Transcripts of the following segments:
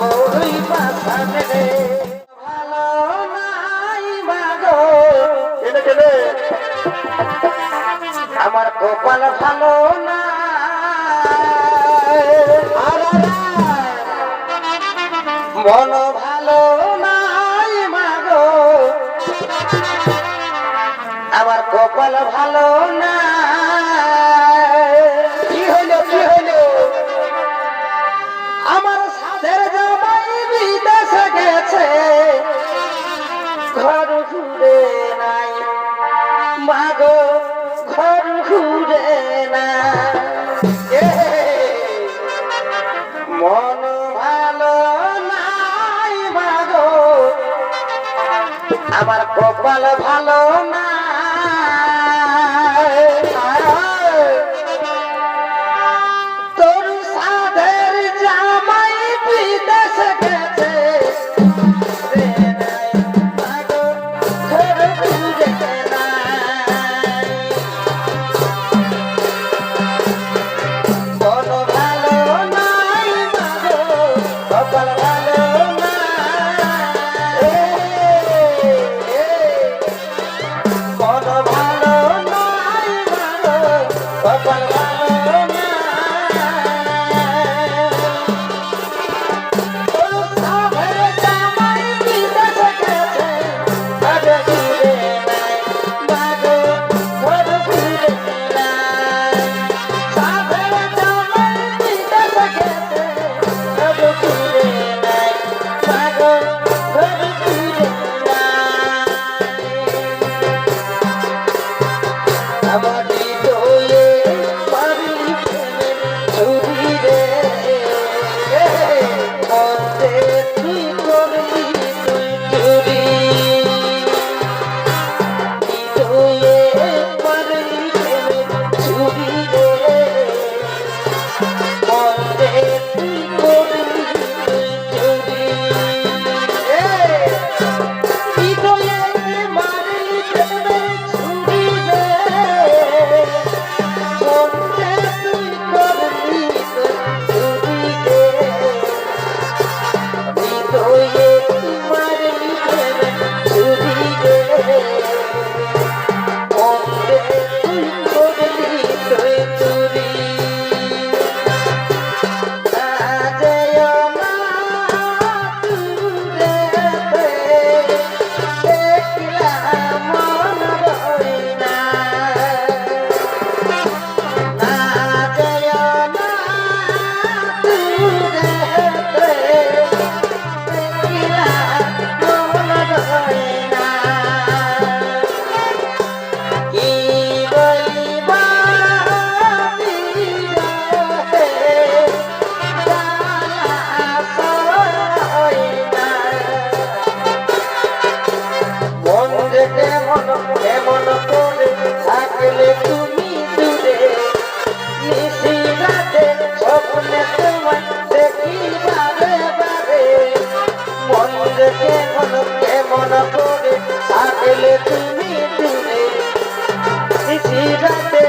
বই ভালো নাই মাগো। আমার কপাল ভালো না মন ভালো নাই মাগো। আমার কপাল ভালো না আমার কপাল ভালো না। এখন কেমন করে থাকলে তুমি দূরে রাতে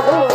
나도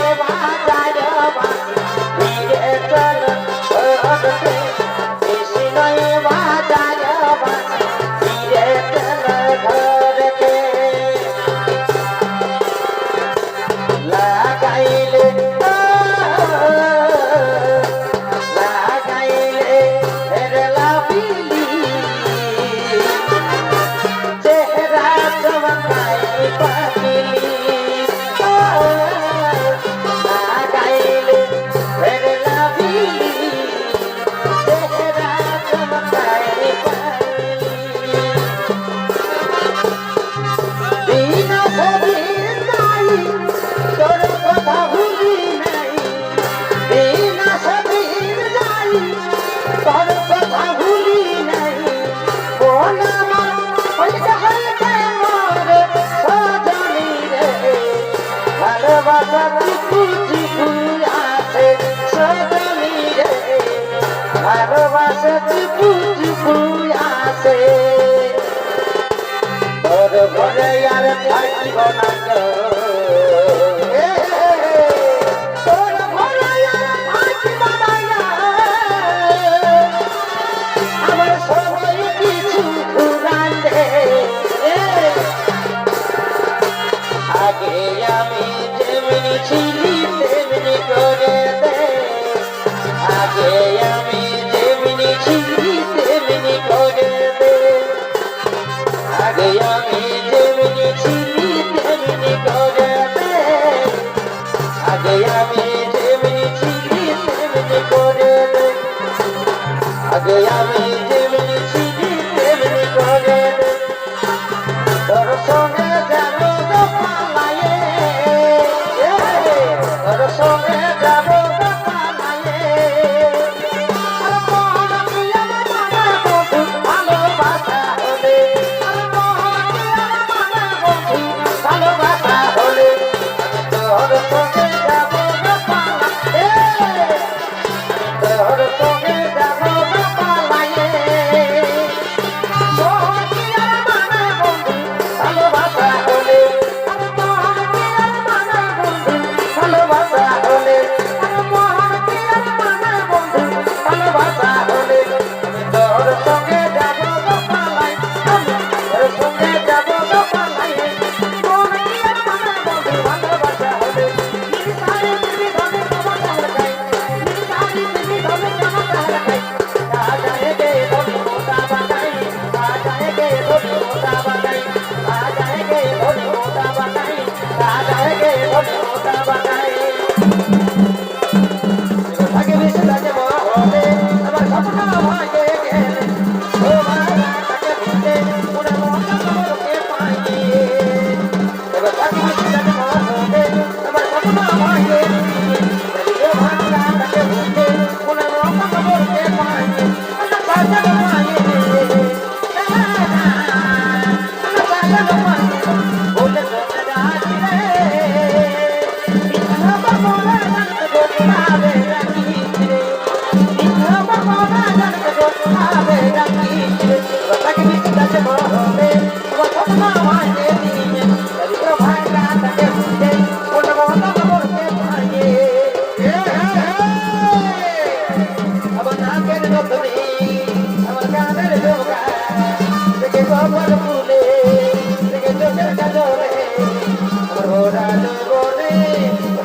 রে Shivanaka. তাকে আমি যেমনি চিনি তেমনি করে তোর সঙ্গে যেন পালায়ে তোর সঙ্গে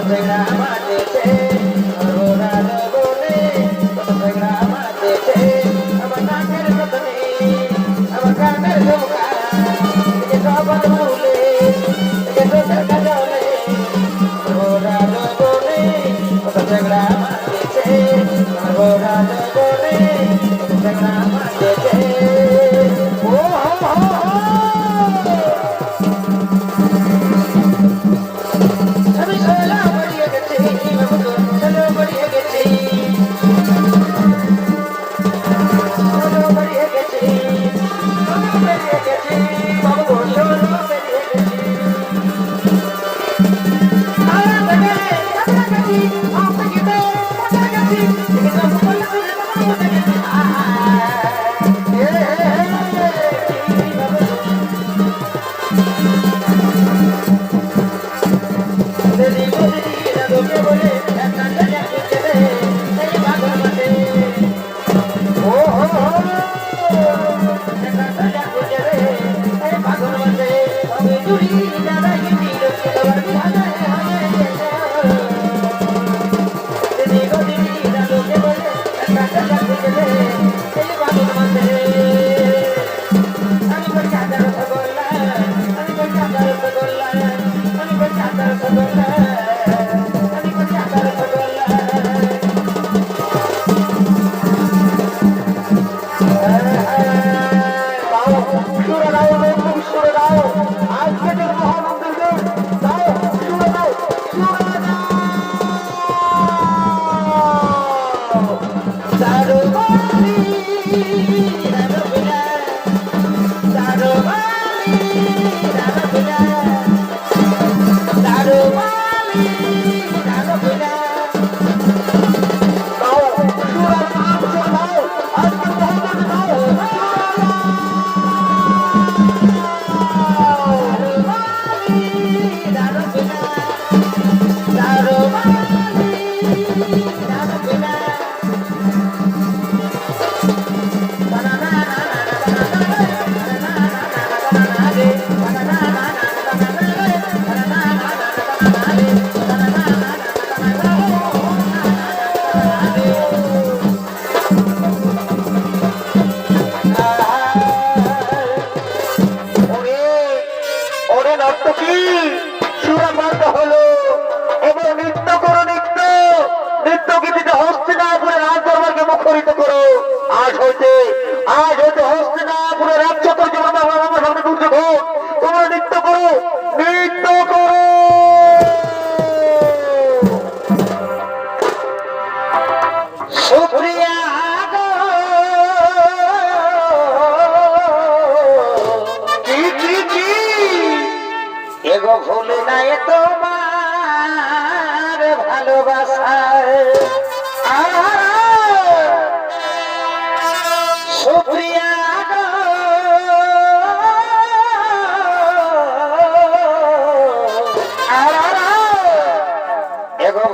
Thank you.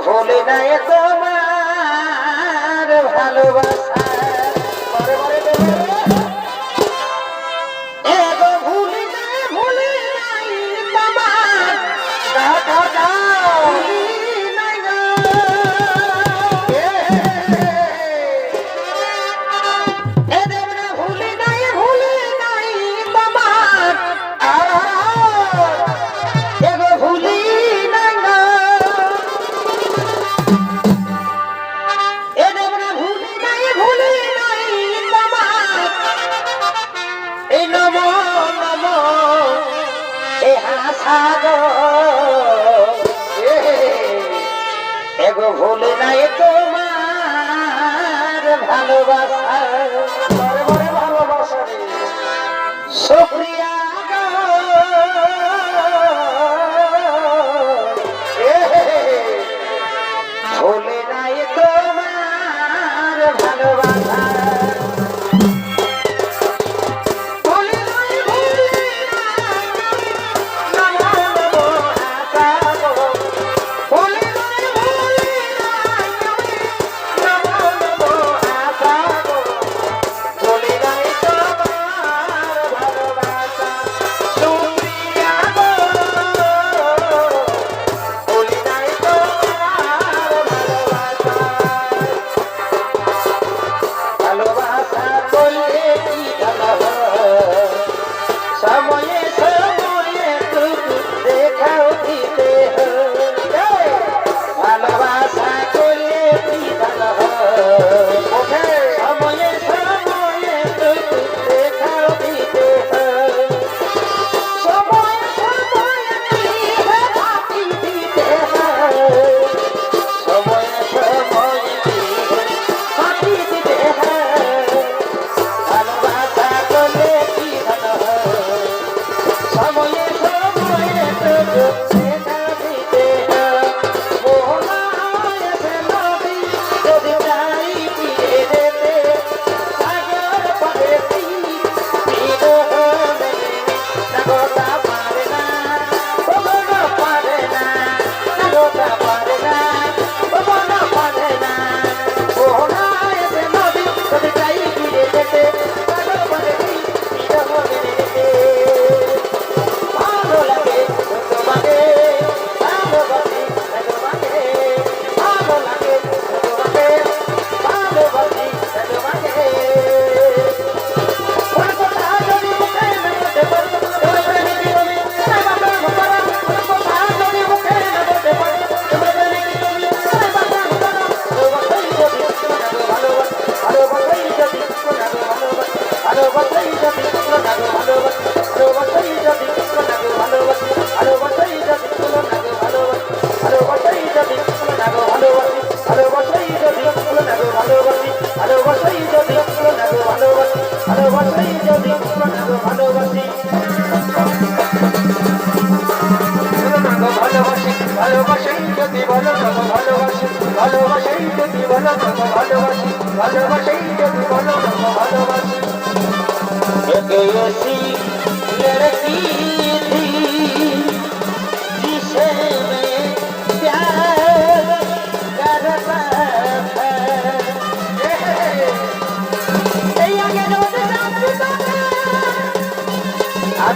ভুলে নাই তোমার ভালোবাসা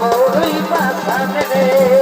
দেবনা বড়ই রে